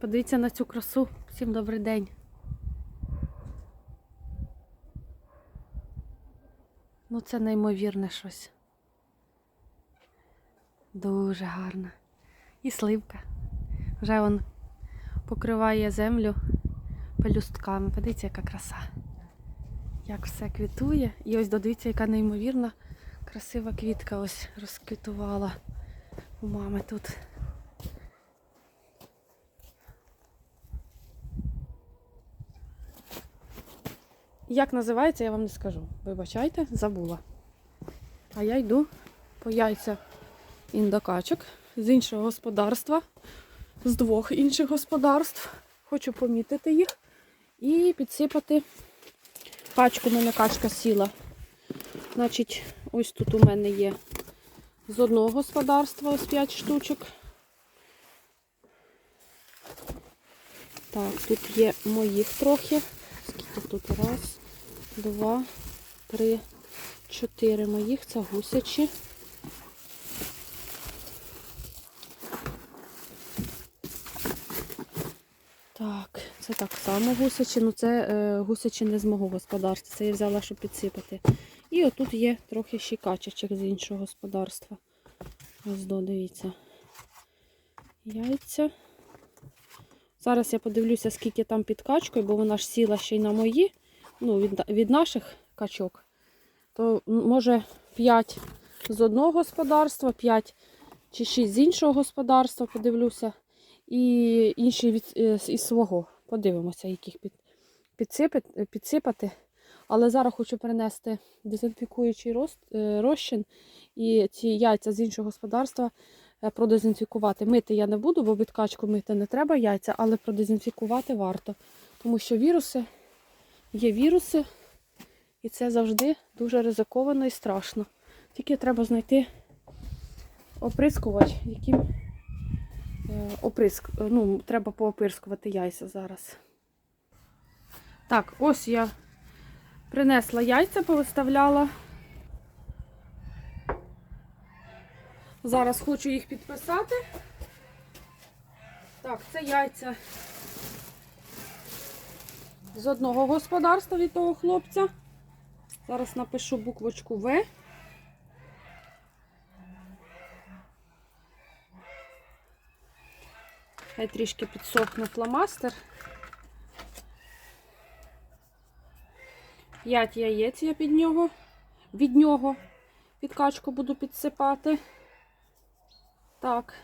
Подивіться на цю красу. Всім добрий день. Ну, це неймовірне щось. Дуже гарно. І сливка. Вже он покриває землю пелюстками. Подивіться, яка краса. Як все квітує. І ось додивіться, яка неймовірна красива квітка ось розквітувала у мами тут. Як називається, я вам не скажу. Вибачайте, забула. А я йду по яйця індокачок з іншого господарства, з двох інших господарств. Хочу помітити їх і підсипати качку. У мене качка сіла. Значить, ось тут у мене є з одного господарства ось 5 штучок. Так, тут є моїх трохи. Скільки тут? Раз, два, три, чотири моїх. Це гусячі. Так, це так само гусячі. Ну це е, гусячі не з мого господарства. Це я взяла, щоб підсипати. І отут є трохи ще качачок з іншого господарства. Ось до, дивіться. Яйця. Зараз я подивлюся, скільки там під качкою, бо вона ж сіла ще й на мої, ну, від, від наших качок. То може 5 з одного господарства, 5 чи 6 з іншого господарства, подивлюся. І інші від, е, із свого. Подивимося, яких під, підсипати, підсипати. Але зараз хочу принести дезінфікуючий роз, е, розчин і ці яйця з іншого господарства е, продезінфікувати. Мити я не буду, бо від качку мити не треба яйця, але продезінфікувати варто. Тому що віруси, є віруси, і це завжди дуже ризиковано і страшно. Тільки треба знайти оприскувач, яким е, оприск, е, ну, треба поопирскувати яйця зараз. Так, ось я принесла яйця, повиставляла. Зараз хочу їх підписати. Так, це яйця з одного господарства від того хлопця. Зараз напишу буквочку В. Хай трішки підсохне фломастер. П'ять яєць я під нього, від нього під качку буду підсипати. Так.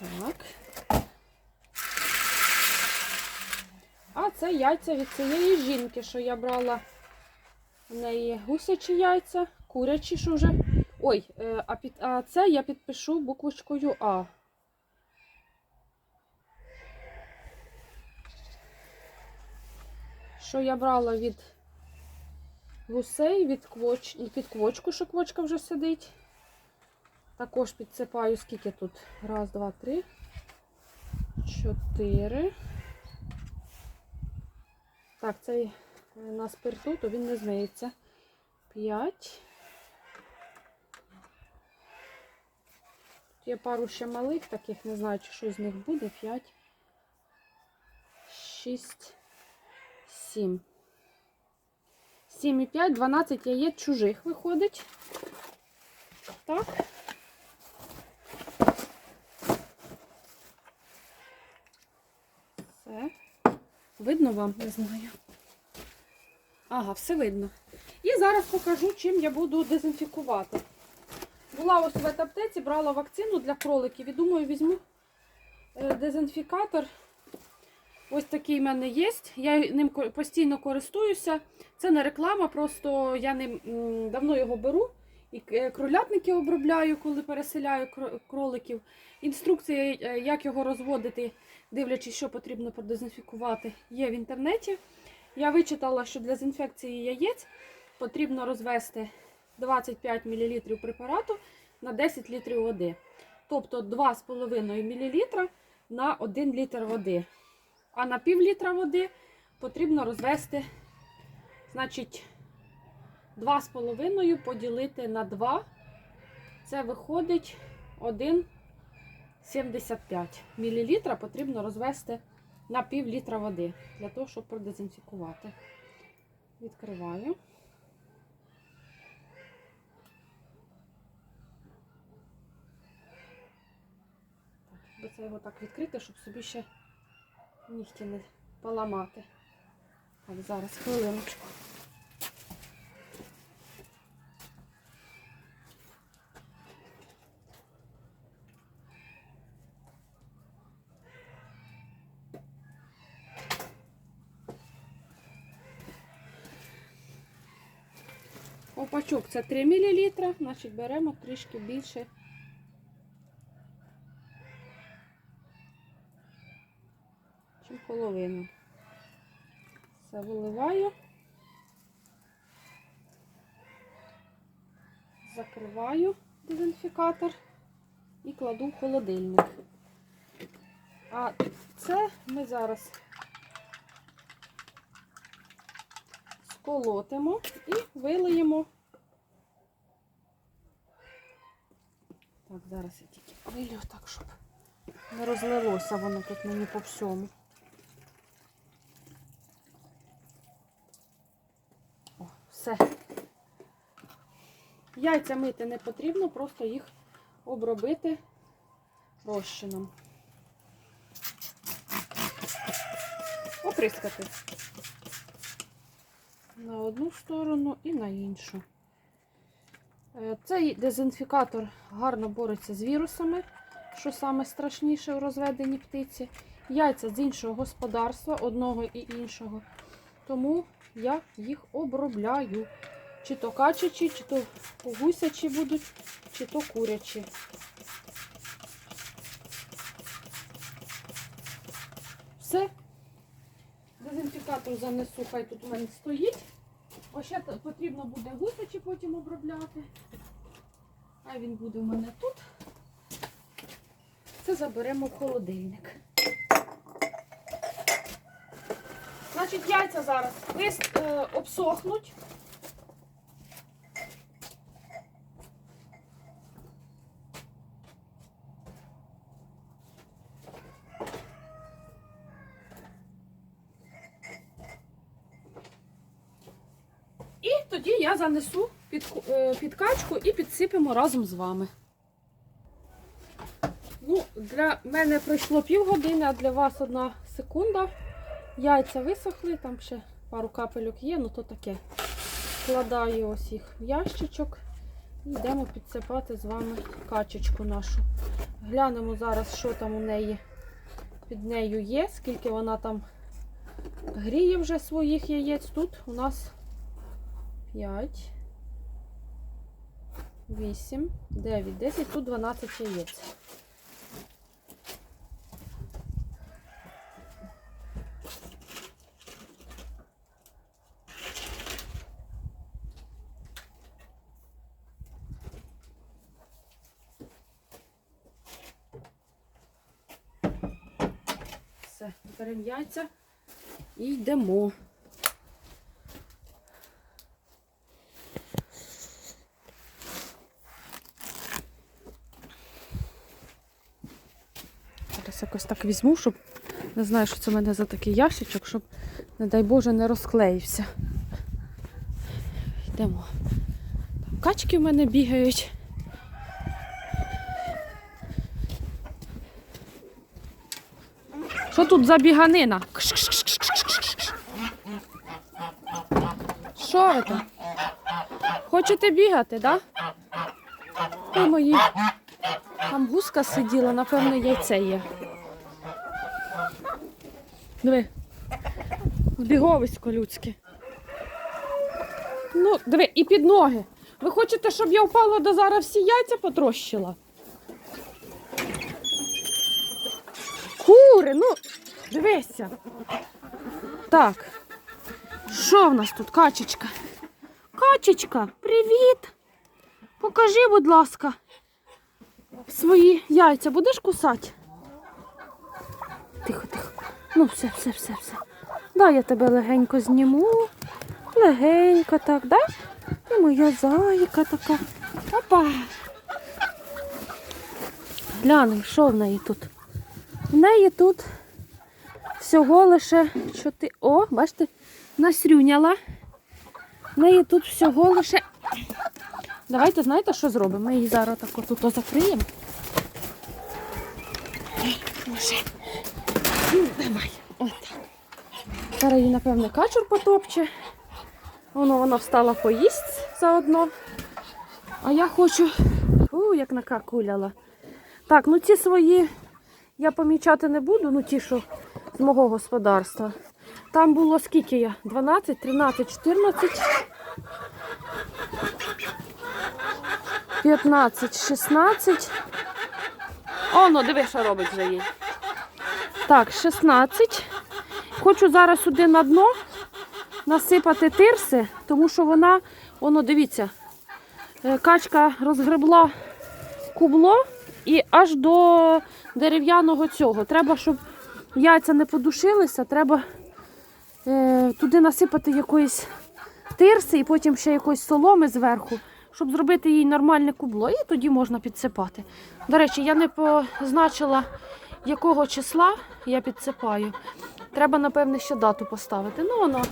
Так. А це яйця від цієї жінки, що я брала в неї гусячі яйця, курячі, що вже. Ой, е, а, під, а це я підпишу буквочкою А. Що я брала від гусей, від, квоч, від квочку, що квочка вже сидить. Також підсипаю, скільки тут? Раз, два, три, чотири. Так, цей е, на спирту, то він не змиється. П'ять. Тут Є пару ще малих, таких, не знаю, чи щось з них буде. П'ять. Шість. Сім. Сім і п'ять, дванадцять яєць чужих виходить. Так. Все. Видно вам? Не знаю. Ага, все видно. І зараз покажу, чим я буду дезінфікувати. Була ось в аптеці, брала вакцину для кроликів і думаю, візьму е, дезінфікатор. Ось такий в мене є. Я ним постійно користуюся. Це не реклама, просто я ним давно його беру. І е, кролятники обробляю, коли переселяю кроликів. Інструкція, е, як його розводити, дивлячись, що потрібно продезінфікувати, є в інтернеті. Я вичитала, що для дезінфекції яєць потрібно розвести 25 мл препарату на 10 літрів води. Тобто 2,5 мл на 1 літр води. А на пів літра води потрібно розвести, значить, 2,5 поділити на 2. Це виходить 1 75 мл потрібно розвести на пів літра води для того, щоб продезінфікувати. Відкриваю. Би це його так відкрити, щоб собі ще нігті не поламати. Так, зараз хвилиночку. Опачок це 3 мл, значить беремо трішки більше. Чим половину. Все виливаю. Закриваю дезінфікатор і кладу в холодильник. А це ми зараз сколотимо і вилиємо. Так, зараз я тільки вилью так, щоб не розлилося воно тут мені по всьому. О, все. Яйця мити не потрібно, просто їх обробити розчином. Оприскати на одну сторону і на іншу. Е, Цей дезінфікатор гарно бореться з вірусами, що саме страшніше у розведенні птиці. Яйця з іншого господарства, одного і іншого. Тому я їх обробляю. Чи то качачі, чи то гусячі будуть, чи то курячі. Все. Дезінфікатор занесу, хай тут у мене стоїть. Ось ще потрібно буде гусячі потім обробляти. А він буде у мене тут. Це заберемо в холодильник. Значить, яйця зараз лист е, обсохнуть. І тоді я занесу під, е, під качку і підсипемо разом з вами. Ну, для мене пройшло півгодини, а для вас одна секунда. Яйця висохли, там ще пару капельок є, ну то таке. Складаю ось їх в ящичок і йдемо підсипати з вами качечку нашу. Глянемо зараз, що там у неї під нею є, скільки вона там гріє вже своїх яєць. Тут у нас 5, 8, 9, 10, тут 12 яєць. Все, беремо яйця і йдемо. Якось так візьму, щоб не знаю, що це в мене за такий ящичок, щоб, не дай Боже, не розклеївся. Йдемо. Там качки в мене бігають. Що тут за біганина? Що ви там? Хочете бігати, так? Да? Ой, мої. Там гуска сиділа, напевно, яйце є. Диви. Збіговисько людське. Ну, диви, і під ноги. Ви хочете, щоб я впала до зараз всі яйця потрощила? Кури, ну, дивися. Так. Що в нас тут, качечка? Качечка, привіт. Покажи, будь ласка, свої яйця. Будеш кусати? Тихо, тихо. Ну, все, все, все, все. Дай я тебе легенько зніму. Легенько так, да? І моя зайка така. Опа. глянемо, що в неї тут. В неї тут всього лише чотири. О, бачите, насрюняла. В неї тут всього лише. Давайте, знаєте, що зробимо? Ми її зараз так отут закриємо. Давай. Отак. Зараз її, напевне, качур потопче. Воно вона встала поїсть заодно. А я хочу. У, як накакуляла. Так, ну ці свої я помічати не буду, ну ті, що з мого господарства. Там було скільки я? 12, 13, 14, 15, 16. О, ну диви, що робить вже їй. Так, 16. Хочу зараз сюди на дно насипати тирси, тому що вона, воно, дивіться, е, качка розгребла кубло і аж до дерев'яного цього. Треба, щоб яйця не подушилися, треба е, туди насипати якоїсь тирси і потім ще якоїсь соломи зверху, щоб зробити їй нормальне кубло. І тоді можна підсипати. До речі, я не позначила, якого числа я підсипаю. Треба, напевне, ще дату поставити. Ну, воно,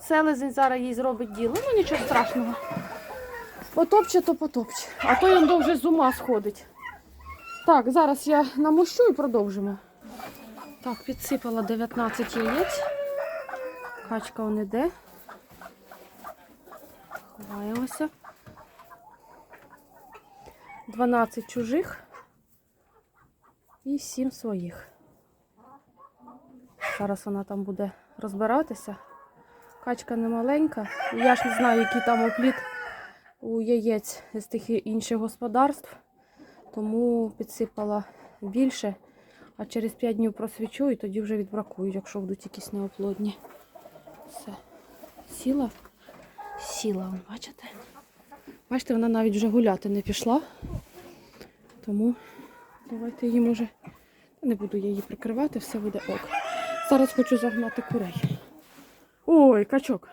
селезень зараз їй зробить діло. Ну, нічого страшного. Потопче, то потопче. А то він вже з ума сходить. Так, зараз я намощу і продовжимо. Так, підсипала 19 яєць. Качка он іде. Ховаємося. 12 чужих і 7 своїх. Зараз вона там буде розбиратися. Качка не маленька. Я ж не знаю, який там опліт у яєць з тих інших господарств, тому підсипала більше, а через 5 днів просвічу і тоді вже відбракують, якщо будуть якісь неоплодні. Все. Сіла, сіла, бачите? Бачите, вона навіть вже гуляти не пішла. Тому давайте її може. Не буду я її прикривати, все буде ок. Зараз хочу загнати курей. Ой, качок.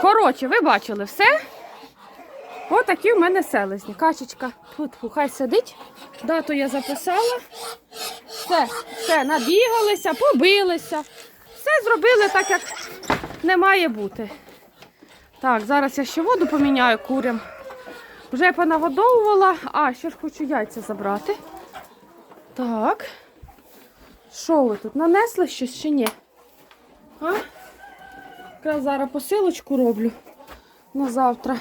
Коротше, ви бачили все? Отакі в мене селезні. Качечка тут хай сидить. Дату я записала. Все, все, набігалися, побилися. Все зробили так, як не має бути. Так, зараз я ще воду поміняю курям. Вже понагодовувала. А, ще ж хочу яйця забрати. Так. Що ви тут? Нанесли щось чи ні? А? Якраз зараз посилочку роблю на завтра,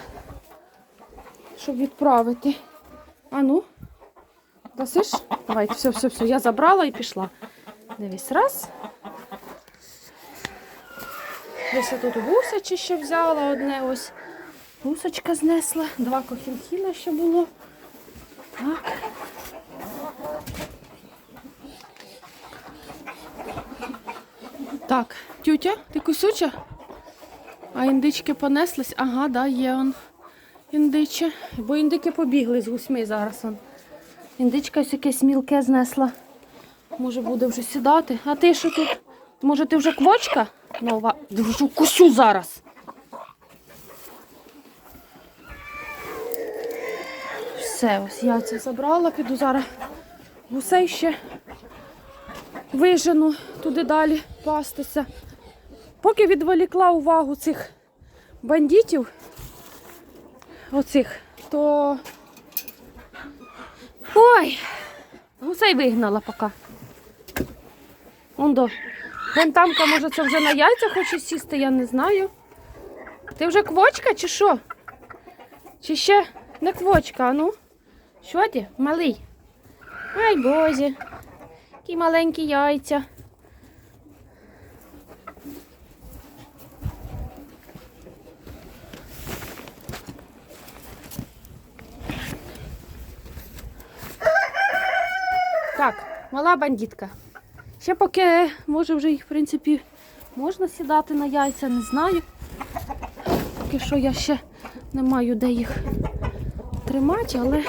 щоб відправити. А ну, дасиш? Давай, все, все, все. Я забрала і пішла. Дивись, раз. Десь я тут гусячі ще взяла одне ось. Гусочка знесла, два кохінхіна ще було. Так. Так, тютя, ти кусюча? А індички понеслись? Ага, да, є он. Індиче. Бо індики побігли з гусьми зараз. Он. Індичка ось якесь мілке знесла. Може буде вже сідати. А ти що тут? Може ти вже квочка? Нова. Держу кусю зараз. Все, ось яйця забрала, піду зараз гусей ще вижену туди далі пастися. Поки відволікла увагу цих бандитів, оцих, то ой, гусей вигнала поки. Он до. Вон тамка, може, це вже на яйця хоче сісти, я не знаю. Ти вже квочка чи що? Чи ще не квочка, а ну? Що ти, малий? Ай бозі, які маленькі яйця. Так, мала бандитка. Ще поки, може, вже їх, в принципі, можна сідати на яйця, не знаю. Поки що я ще не маю де їх тримати, але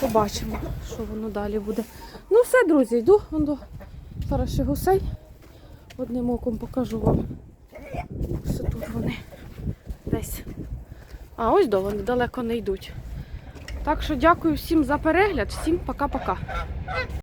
побачимо, що воно далі буде. Ну все, друзі, йду вон до зараз ще гусей. Одним оком покажу вам. Ось тут вони десь. А ось до вони далеко не йдуть. Так що дякую всім за перегляд, всім пока-пока.